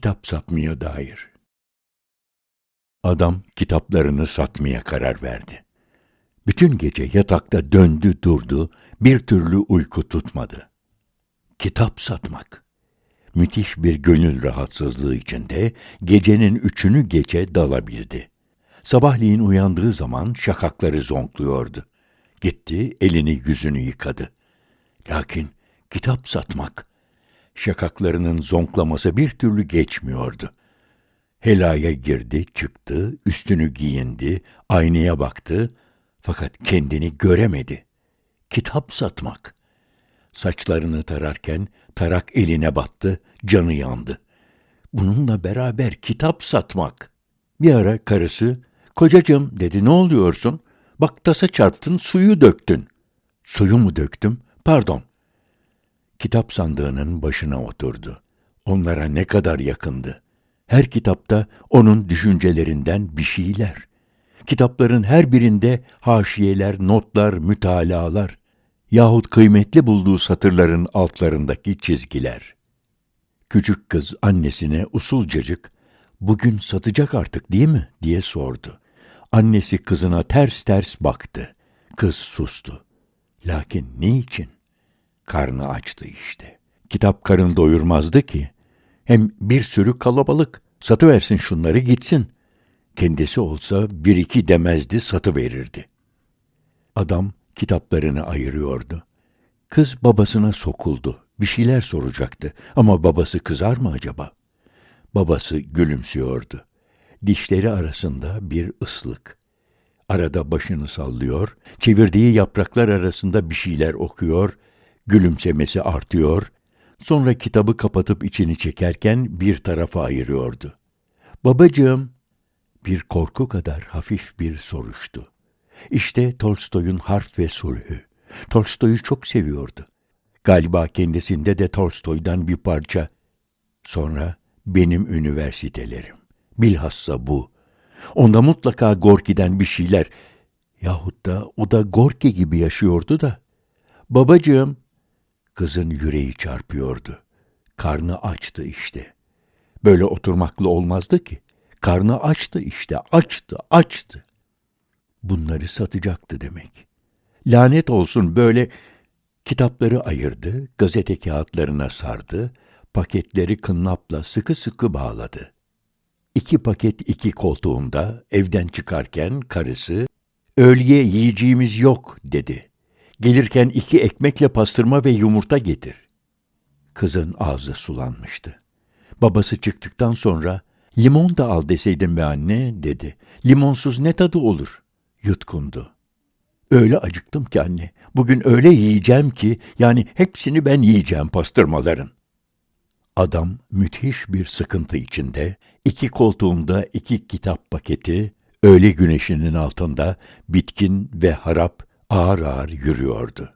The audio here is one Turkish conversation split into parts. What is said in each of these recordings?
kitap satmaya dair. Adam kitaplarını satmaya karar verdi. Bütün gece yatakta döndü durdu, bir türlü uyku tutmadı. Kitap satmak. Müthiş bir gönül rahatsızlığı içinde gecenin üçünü gece dalabildi. Sabahleyin uyandığı zaman şakakları zonkluyordu. Gitti, elini yüzünü yıkadı. Lakin kitap satmak, şakaklarının zonklaması bir türlü geçmiyordu. Helaya girdi, çıktı, üstünü giyindi, aynaya baktı, fakat kendini göremedi. Kitap satmak. Saçlarını tararken tarak eline battı, canı yandı. Bununla beraber kitap satmak. Bir ara karısı, kocacığım dedi ne oluyorsun? Bak tasa çarptın, suyu döktün. Suyu mu döktüm? Pardon. Kitap sandığının başına oturdu. Onlara ne kadar yakındı. Her kitapta onun düşüncelerinden bir şeyler. Kitapların her birinde haşiyeler, notlar, mütalalar yahut kıymetli bulduğu satırların altlarındaki çizgiler. Küçük kız annesine usulcacık, bugün satacak artık değil mi diye sordu. Annesi kızına ters ters baktı. Kız sustu. Lakin ne için? Karnı açtı işte. Kitap karın doyurmazdı ki. Hem bir sürü kalabalık. Satıversin şunları gitsin. Kendisi olsa bir iki demezdi satı verirdi. Adam kitaplarını ayırıyordu. Kız babasına sokuldu. Bir şeyler soracaktı ama babası kızar mı acaba? Babası gülümsüyordu. Dişleri arasında bir ıslık. Arada başını sallıyor, çevirdiği yapraklar arasında bir şeyler okuyor, gülümsemesi artıyor, sonra kitabı kapatıp içini çekerken bir tarafa ayırıyordu. Babacığım, bir korku kadar hafif bir soruştu. İşte Tolstoy'un Harf ve Sulhü. Tolstoy'u çok seviyordu. Galiba kendisinde de Tolstoy'dan bir parça. Sonra benim üniversitelerim. Bilhassa bu. Onda mutlaka Gorki'den bir şeyler. Yahut da o da Gorki gibi yaşıyordu da. Babacığım, kızın yüreği çarpıyordu. Karnı açtı işte. Böyle oturmakla olmazdı ki. Karnı açtı işte, açtı, açtı. Bunları satacaktı demek. Lanet olsun böyle kitapları ayırdı, gazete kağıtlarına sardı, paketleri kınlapla sıkı sıkı bağladı. İki paket iki koltuğunda evden çıkarken karısı, öğleye yiyeceğimiz yok dedi. Gelirken iki ekmekle pastırma ve yumurta getir. Kızın ağzı sulanmıştı. Babası çıktıktan sonra, limon da al deseydin be anne, dedi. Limonsuz ne tadı olur? Yutkundu. Öyle acıktım ki anne. Bugün öyle yiyeceğim ki, yani hepsini ben yiyeceğim pastırmaların. Adam müthiş bir sıkıntı içinde, iki koltuğunda iki kitap paketi, öğle güneşinin altında bitkin ve harap ağır ağır yürüyordu.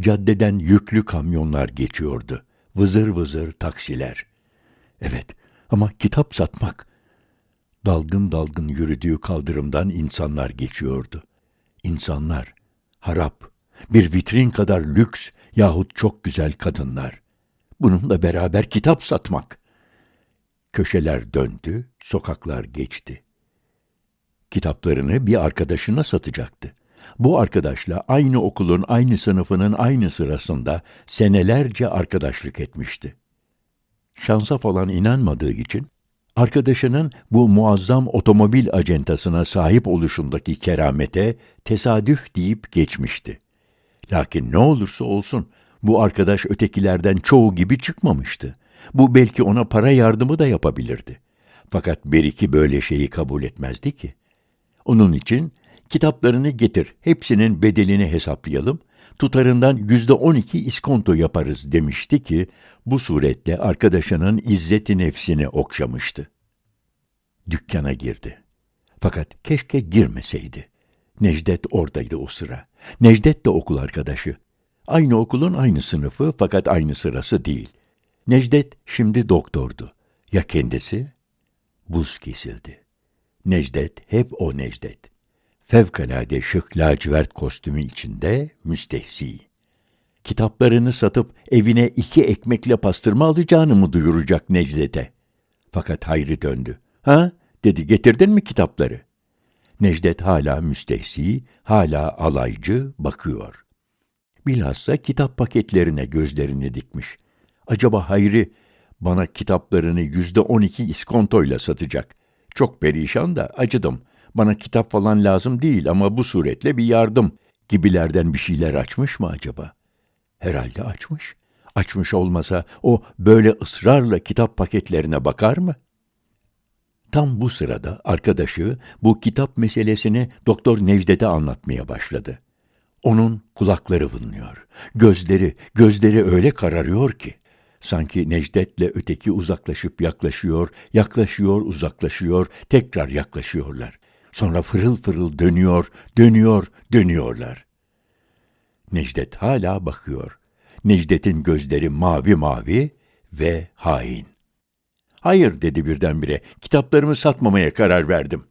Caddeden yüklü kamyonlar geçiyordu. Vızır vızır taksiler. Evet ama kitap satmak. Dalgın dalgın yürüdüğü kaldırımdan insanlar geçiyordu. İnsanlar, harap, bir vitrin kadar lüks yahut çok güzel kadınlar. Bununla beraber kitap satmak. Köşeler döndü, sokaklar geçti. Kitaplarını bir arkadaşına satacaktı. Bu arkadaşla aynı okulun aynı sınıfının aynı sırasında senelerce arkadaşlık etmişti. Şansa falan inanmadığı için arkadaşının bu muazzam otomobil acentasına sahip oluşundaki keramete tesadüf deyip geçmişti. Lakin ne olursa olsun bu arkadaş ötekilerden çoğu gibi çıkmamıştı. Bu belki ona para yardımı da yapabilirdi. Fakat Beriki böyle şeyi kabul etmezdi ki. Onun için kitaplarını getir, hepsinin bedelini hesaplayalım, tutarından yüzde on iki iskonto yaparız demişti ki, bu suretle arkadaşının izzeti nefsini okşamıştı. Dükkana girdi. Fakat keşke girmeseydi. Necdet oradaydı o sıra. Necdet de okul arkadaşı. Aynı okulun aynı sınıfı fakat aynı sırası değil. Necdet şimdi doktordu. Ya kendisi? Buz kesildi. Necdet hep o Necdet. Fevkalade şık lacivert kostümü içinde müstehsi. Kitaplarını satıp evine iki ekmekle pastırma alacağını mı duyuracak Necdet'e? Fakat Hayri döndü. Ha? dedi getirdin mi kitapları? Necdet hala müstehsi, hala alaycı bakıyor. Bilhassa kitap paketlerine gözlerini dikmiş. Acaba Hayri bana kitaplarını yüzde on iki iskontoyla satacak. Çok perişan da acıdım. Bana kitap falan lazım değil ama bu suretle bir yardım gibilerden bir şeyler açmış mı acaba? Herhalde açmış. Açmış olmasa o böyle ısrarla kitap paketlerine bakar mı? Tam bu sırada arkadaşı bu kitap meselesini Doktor Necdet'e anlatmaya başladı. Onun kulakları vınlıyor. Gözleri, gözleri öyle kararıyor ki. Sanki Necdet'le öteki uzaklaşıp yaklaşıyor, yaklaşıyor, uzaklaşıyor, tekrar yaklaşıyorlar. Sonra fırıl fırıl dönüyor, dönüyor, dönüyorlar. Necdet hala bakıyor. Necdet'in gözleri mavi mavi ve hain. Hayır dedi birdenbire, kitaplarımı satmamaya karar verdim.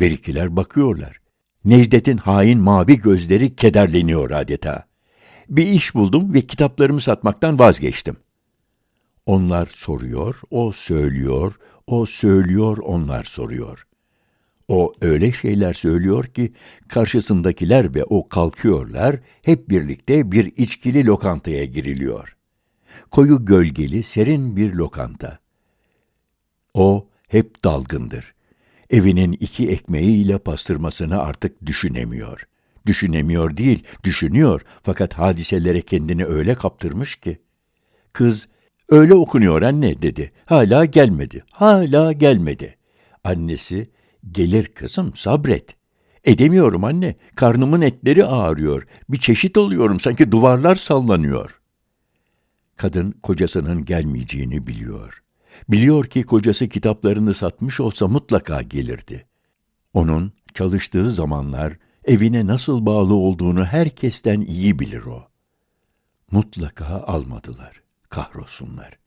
Berikiler bakıyorlar. Necdet'in hain mavi gözleri kederleniyor adeta. Bir iş buldum ve kitaplarımı satmaktan vazgeçtim. Onlar soruyor, o söylüyor, o söylüyor, onlar soruyor. O öyle şeyler söylüyor ki karşısındakiler ve o kalkıyorlar, hep birlikte bir içkili lokantaya giriliyor. Koyu gölgeli, serin bir lokanta. O hep dalgındır. Evinin iki ekmeğiyle pastırmasını artık düşünemiyor. Düşünemiyor değil, düşünüyor fakat hadiselere kendini öyle kaptırmış ki. Kız, öyle okunuyor anne dedi. Hala gelmedi, hala gelmedi. Annesi, gelir kızım sabret. Edemiyorum anne, karnımın etleri ağrıyor. Bir çeşit oluyorum, sanki duvarlar sallanıyor. Kadın kocasının gelmeyeceğini biliyor. Biliyor ki kocası kitaplarını satmış olsa mutlaka gelirdi. Onun çalıştığı zamanlar evine nasıl bağlı olduğunu herkesten iyi bilir o. Mutlaka almadılar. Kahrolsunlar.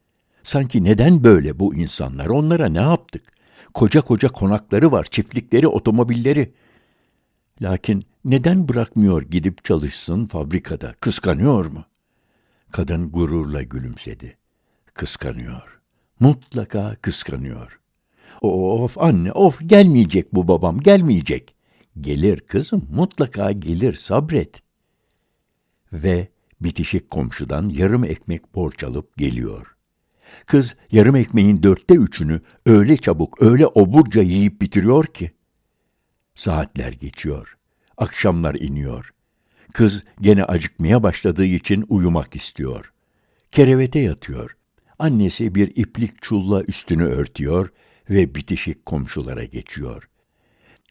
Sanki neden böyle bu insanlar? Onlara ne yaptık? Koca koca konakları var, çiftlikleri, otomobilleri. Lakin neden bırakmıyor gidip çalışsın fabrikada? Kıskanıyor mu? Kadın gururla gülümsedi. Kıskanıyor. Mutlaka kıskanıyor. Of anne, of gelmeyecek bu babam, gelmeyecek. Gelir kızım, mutlaka gelir, sabret. Ve bitişik komşudan yarım ekmek borç alıp geliyor. Kız yarım ekmeğin dörtte üçünü öyle çabuk, öyle oburca yiyip bitiriyor ki. Saatler geçiyor. Akşamlar iniyor. Kız gene acıkmaya başladığı için uyumak istiyor. Kerevete yatıyor. Annesi bir iplik çulla üstünü örtüyor ve bitişik komşulara geçiyor.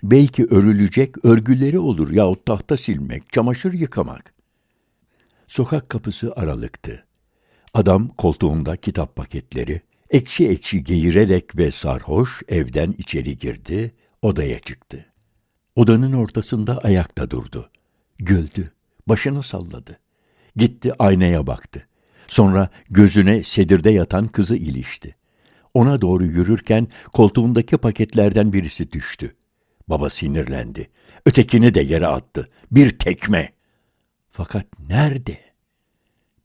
Belki örülecek örgüleri olur yahut tahta silmek, çamaşır yıkamak. Sokak kapısı aralıktı. Adam koltuğunda kitap paketleri, ekşi ekşi geğirerek ve sarhoş evden içeri girdi, odaya çıktı. Odanın ortasında ayakta durdu. Güldü, başını salladı. Gitti aynaya baktı. Sonra gözüne sedirde yatan kızı ilişti. Ona doğru yürürken koltuğundaki paketlerden birisi düştü. Baba sinirlendi. Ötekini de yere attı. Bir tekme. Fakat nerede?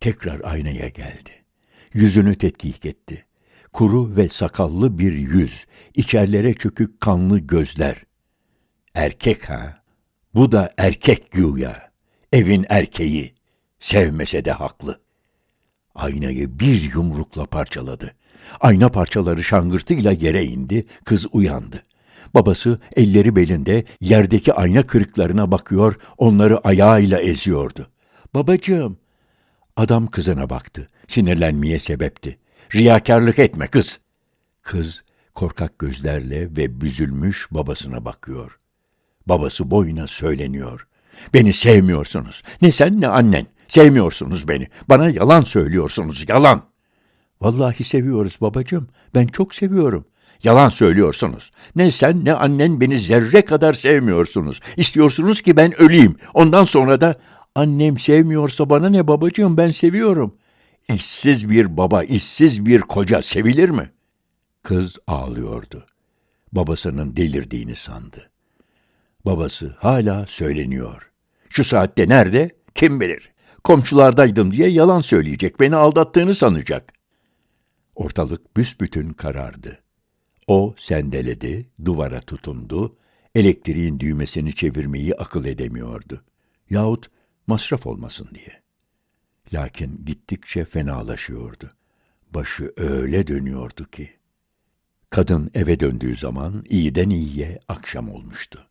Tekrar aynaya geldi. Yüzünü tetkik etti. Kuru ve sakallı bir yüz, içerlere çökük kanlı gözler. Erkek ha? Bu da erkek güya. Evin erkeği. Sevmese de haklı. Aynayı bir yumrukla parçaladı. Ayna parçaları şangırtıyla yere indi, kız uyandı. Babası elleri belinde yerdeki ayna kırıklarına bakıyor, onları ayağıyla eziyordu. Babacığım, adam kızına baktı. Sinirlenmeye sebepti. Riyakarlık etme kız. Kız korkak gözlerle ve büzülmüş babasına bakıyor. Babası boyuna söyleniyor. Beni sevmiyorsunuz. Ne sen ne annen. Sevmiyorsunuz beni. Bana yalan söylüyorsunuz, yalan. Vallahi seviyoruz babacığım. Ben çok seviyorum. Yalan söylüyorsunuz. Ne sen ne annen beni zerre kadar sevmiyorsunuz. İstiyorsunuz ki ben öleyim. Ondan sonra da annem sevmiyorsa bana ne babacığım ben seviyorum. İşsiz bir baba, işsiz bir koca sevilir mi? Kız ağlıyordu. Babasının delirdiğini sandı. Babası hala söyleniyor. Şu saatte nerede? Kim bilir. Komşulardaydım diye yalan söyleyecek, beni aldattığını sanacak. Ortalık büsbütün karardı. O sendeledi, duvara tutundu, elektriğin düğmesini çevirmeyi akıl edemiyordu. Yahut masraf olmasın diye. Lakin gittikçe fenalaşıyordu. Başı öyle dönüyordu ki. Kadın eve döndüğü zaman iyiden iyiye akşam olmuştu.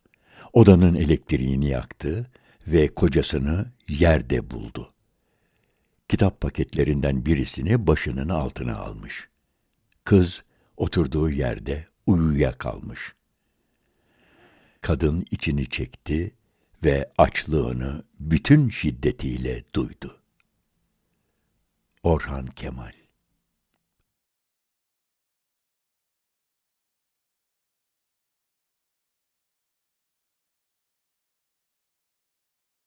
Odanın elektriğini yaktı ve kocasını yerde buldu. Kitap paketlerinden birisini başının altına almış. Kız oturduğu yerde uyuyakalmış. Kadın içini çekti ve açlığını bütün şiddetiyle duydu. Orhan Kemal